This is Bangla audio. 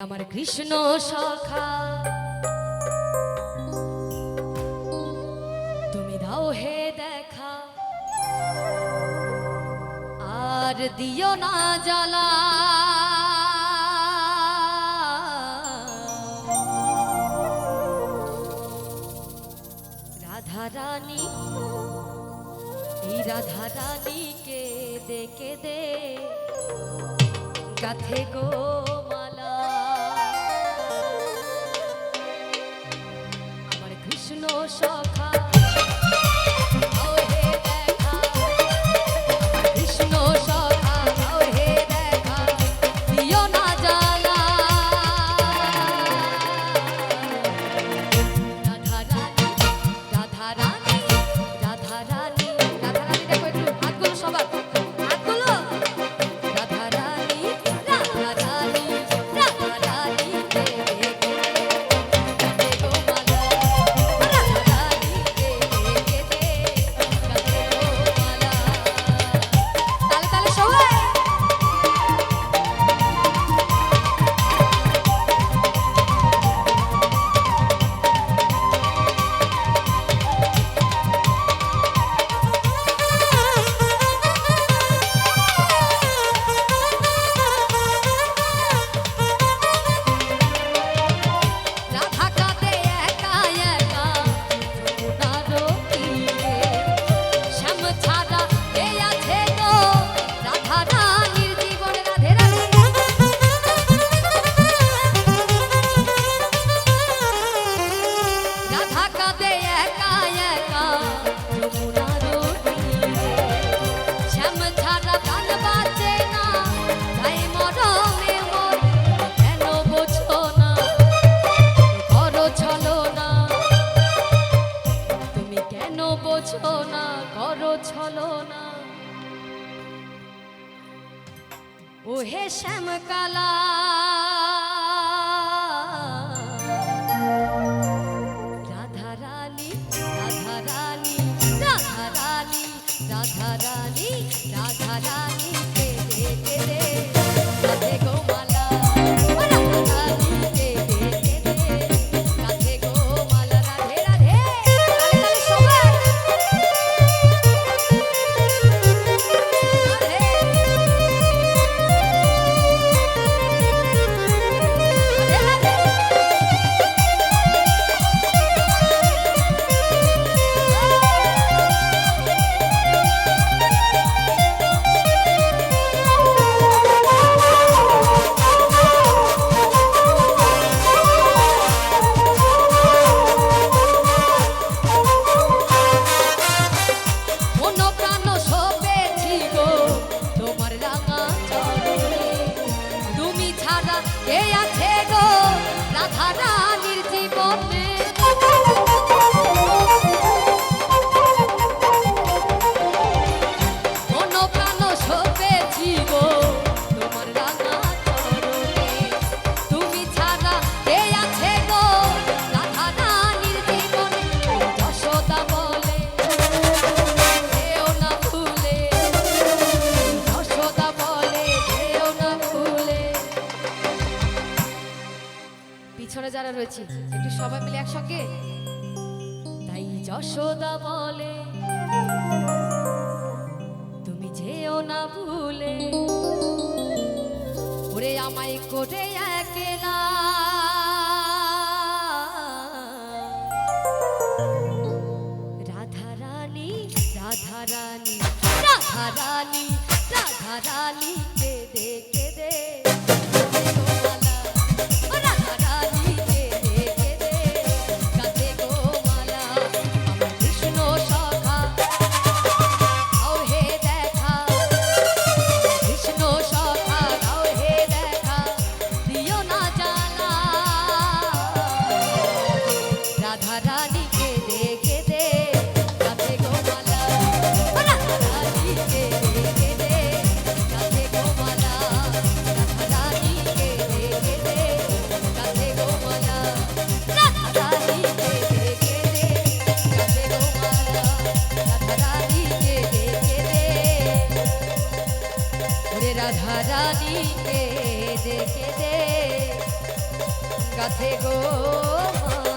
আমার কৃষ্ণ সখা তুমি দাও হে দেখা। আর দিও না জ্বালা। রাধা রানী, এই রাধা রানীকে দেখে দে। গাথে গো। show. বুঝো না, করো, ছলো না। ওহে শ্যামকালা রাধারানী রাধারানী রাধারানী রাধারানী রাধারানী কে রে কে রে। কে আছে গো? রাধা রানী যারা রয়েছি। একটু সবাই মিলে একসঙ্গে? তাই যশোদা বলে, তুমি যেও না ভুলে, ওরে আমায় করে একে না। রানী, রাধা রানী রাধা রানী রাধা রানী। রানী কেঁদে কেঁদে গাথে গো মা।